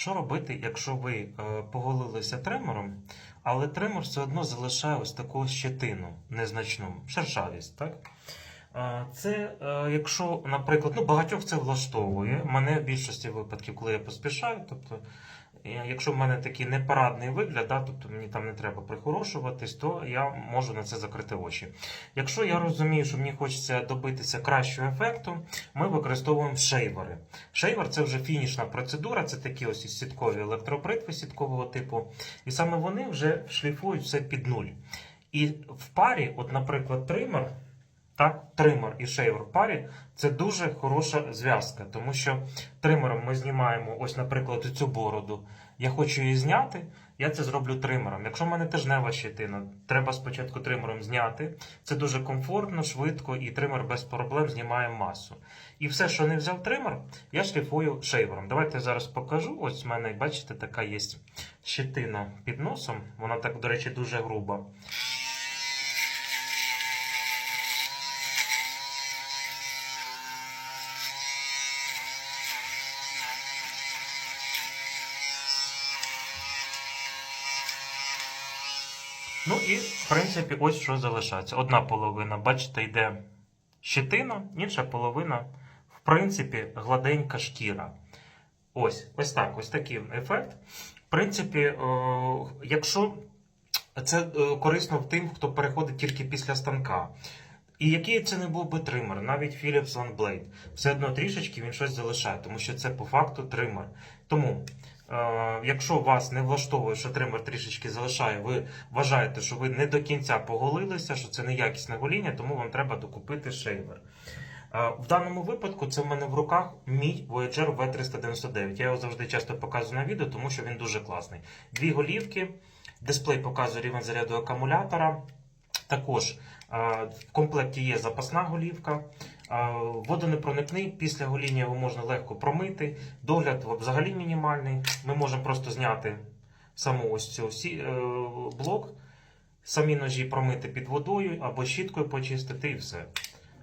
Що робити, якщо ви е, поголилися тремором, але тремор все одно залишає ось таку щетину незначну, шершавість, так? Е, Це е, якщо, наприклад, ну багатьох це влаштовує. Мене в більшості випадків, коли я поспішаю, тобто, якщо в мене такий непарадний вигляд, да, тобто мені там не треба прихорошуватись, то я можу на це закрити очі. Якщо я розумію, що мені хочеться добитися кращого ефекту, ми використовуємо шейвери. Шейвер це вже фінішна процедура, це такі ось сіткові електропритви сіткового типу. І саме вони вже шліфують все під нуль. І в парі, от, наприклад, тример, так, тример і шейвер в парі це дуже хороша зв'язка, тому що тримером ми знімаємо, ось, наприклад, цю бороду. Я хочу її зняти, я це зроблю тримером. Якщо в мене тижнева щетина, треба спочатку тримером зняти. Це дуже комфортно, швидко, і тример без проблем знімає масу. І все, що не взяв тример, я шліфую шейвером. Давайте я зараз покажу. Ось в мене, бачите, така є щетина під носом. Вона так, до речі, дуже груба. Ну і, в принципі, ось що залишається. Одна половина, бачите, йде щетина, інша половина, в принципі, гладенька шкіра. Ось, ось так, ось такий ефект. В принципі, е, якщо це е, корисно тим, хто переходить тільки після станка. І який це не був би тример, навіть Philips OneBlade, все одно трішечки він щось залишає, тому що це по факту тример. Тому, якщо вас не влаштовує, що тример трішечки залишає, ви вважаєте, що ви не до кінця поголилися, що це неякісне гоління, тому вам треба докупити шейвер. Е, В даному випадку це в мене в руках мій Voyager V399. Я його завжди часто показую на відео, тому що він дуже класний. Дві голівки, дисплей показує рівень заряду акумулятора. Також е, в комплекті є запасна голівка. Водонепроникний, після гоління його можна легко промити. Догляд взагалі мінімальний. Ми можемо просто зняти саму ось цю е, блок, самі ножі промити під водою або щіткою почистити і все.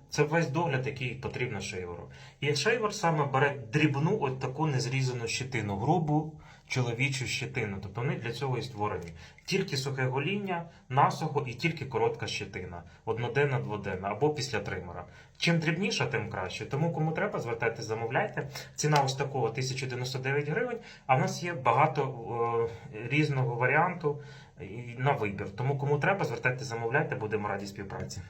Це весь догляд, який потрібно шейверу. І шейвер саме бере дрібну, от таку незрізану щетину, грубу чоловічу щетину. Тобто вони для цього і створені. Тільки сухе гоління, насухо і тільки коротка щетина. Одноденна, дводенна або після тримера. Чим дрібніша, тим краще. Тому кому треба, звертайтесь, замовляйте. Ціна ось такого 1099 гривень, а в нас є багато е, різного варіанту на вибір. Тому кому треба, звертайтесь, замовляйте, будемо раді співпраці.